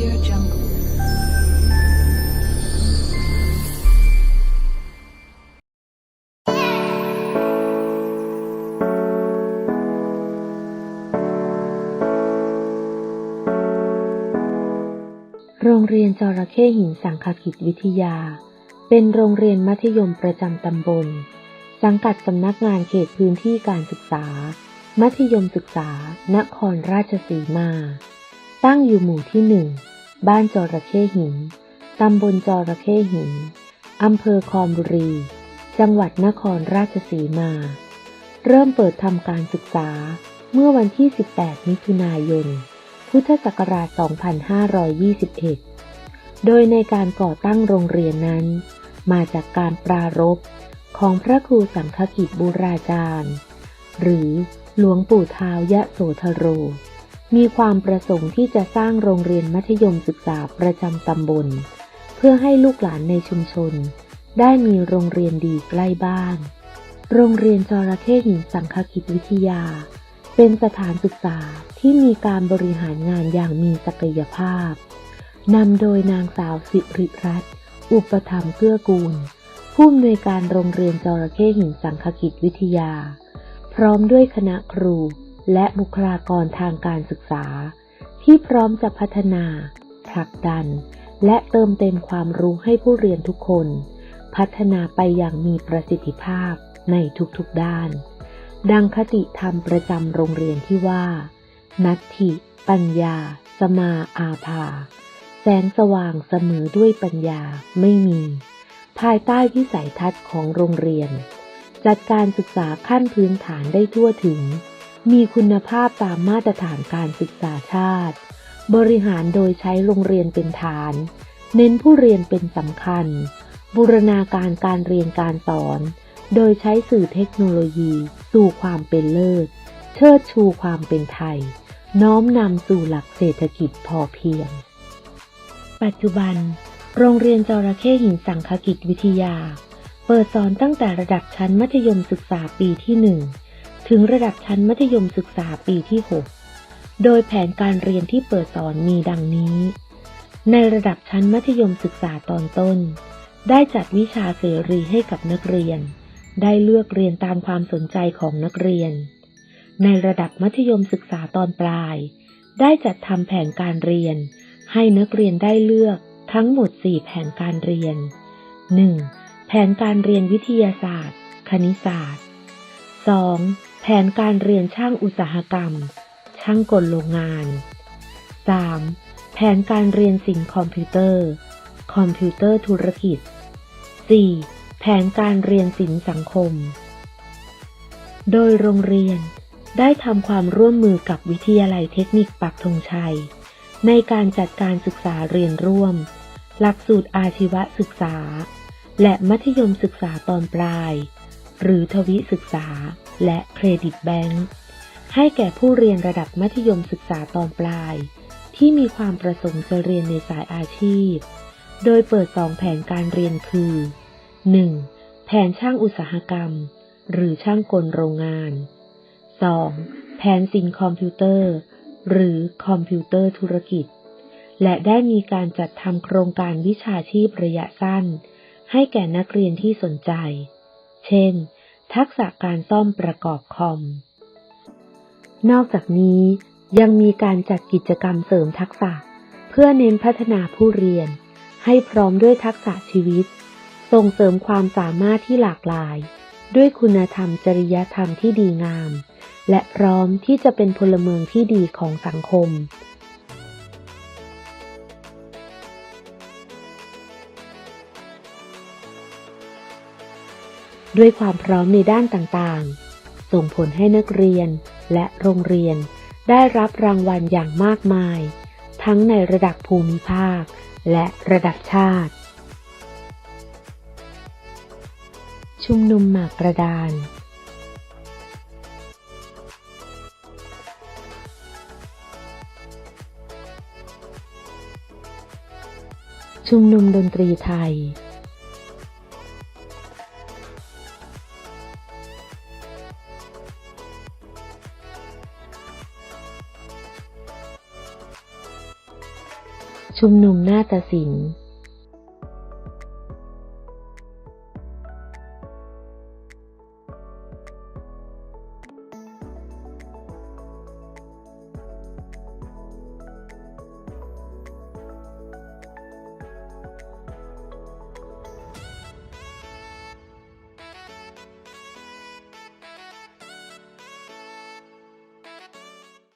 Audio Jungle. โรงเรียนจระเข้หินสังคกิจวิทยา เป็นโรงเรียนมัธยมประจำตำบล สังกัดสำนักงานเขตพื้นที่การศึกษา มัธยมศึกษา นครราชสีมา ตั้งอยู่หมู่ที่หนึ่ง บ้านจระเข้หิน ตำบลจระเข้หิน อำเภอคอนบุรี จังหวัดนครราชสีมา เริ่มเปิดทำการศึกษาเมื่อวันที่ 18 มิถุนายน พุทธศักราช 2521 โดยในการก่อตั้งโรงเรียนนั้น มาจากการปรารภของพระครูสังฆกิจบูราจารย์ หรือหลวงปู่ท้าวยะโสธโร มีความประสงค์ที่จะสร้างโรงเรียนมัธยมศึกษาประจำตำบล เพื่อให้ลูกหลานในชุมชน ได้มีโรงเรียนดีใกล้บ้าน โรงเรียนจระเข้หินสังฆกิจวิทยา เป็นสถานศึกษาที่มีการบริหารงานอย่างมีศักยภาพ นำโดยนางสาวสิริรัตน์อุปถัมเกื้อกูล ผู้อำนวยการโรงเรียนจระเข้หินสังฆกิจวิทยา พร้อมด้วยคณะครู และบุคลากรทางการศึกษา ที่พร้อมจะพัฒนาผลักดัน และเติมเต็มความรู้ให้ผู้เรียนทุกคน พัฒนาไปอย่างมีประสิทธิภาพในทุกๆด้าน ดังคติธรรมประจำโรงเรียนที่ว่า นัตถิ ปัญญา สมาอาภา แสงสว่างเสมอด้วยปัญญาไม่มี ภายใต้วิสัยทัศน์ของโรงเรียน จัดการศึกษาขั้นพื้นฐานได้ทั่วถึง มีคุณภาพตามมาตรฐานการศึกษาชาติ บริหารโดยใช้โรงเรียนเป็นฐาน เน้นผู้เรียนเป็นสำคัญ บูรณาการการเรียนการสอน โดยใช้สื่อเทคโนโลยี สู่ความเป็นเลิศ เชิดชูความเป็นไทย น้อมนำสู่หลักเศรษฐกิจพอเพียง ปัจจุบัน โรงเรียนจระเข้หินสังคกิจวิทยา เปิดสอนตั้งแต่ระดับชั้นมัธยมศึกษาปีที่1 ถึงระดับชั้นมัธยมศึกษาปีที่ 6 โดยแผนการเรียนที่เปิดสอนมีดังนี้ ในระดับชั้นมัธยมศึกษาตอนต้น ได้จัดวิชาเสรีให้กับนักเรียน ได้เลือกเรียนตามความสนใจของนักเรียน ในระดับมัธยมศึกษาตอนปลาย ได้จัดทำแผนการเรียน ให้นักเรียนได้เลือกทั้งหมด 4 แผนการเรียน 1. แผนการเรียนวิทยาศาสตร์ คณิตศาสตร์ 2. แผนการเรียนช่างอุตสาหกรรม ช่างกลโรงงาน 3. แผนการเรียนสิ่งคอมพิวเตอร์ คอมพิวเตอร์ธุรกิจ 4. แผนการเรียนศิลป์สังคม โดยโรงเรียนได้ทำความร่วมมือกับวิทยาลัยเทคนิคปักธงชัย ในการจัดการศึกษาเรียนร่วม หลักสูตรอาชีวศึกษา และมัธยมศึกษาตอนปลาย หรือทวิศึกษา และเครดิตแบงค์ให้แก่ผู้เรียนระดับมัธยมศึกษาตอนปลาย ที่มีความประสงค์จะเรียนในสายอาชีพ โดยเปิดสองแผนการเรียนคือ 1. แผนช่างอุตสาหกรรม หรือช่างกลโรงงาน 2. แผนสินคอมพิวเตอร์ หรือคอมพิวเตอร์ธุรกิจ และได้มีการจัดทำโครงการวิชาชีพระยะสั้น ให้แก่นักเรียนที่สนใจ เช่น ทักษะการซ่อมประกอบคอม นอกจากนี้ยังมีการจัดกิจกรรมเสริมทักษะ เพื่อเน้นพัฒนาผู้เรียน ให้พร้อมด้วยทักษะชีวิต ส่งเสริมความสามารถที่หลากหลาย ด้วยคุณธรรมจริยธรรมที่ดีงาม และพร้อมที่จะเป็นพลเมืองที่ดีของสังคม ด้วยความพร้อมในด้านต่างๆ ส่งผลให้นักเรียนและโรงเรียน ได้รับรางวัลอย่างมากมาย ทั้งในระดับภูมิภาค และระดับชาติ ชุมนุมหมากกระดานชุมนุมดนตรีไทย ชุมนุมนาฏศิลป์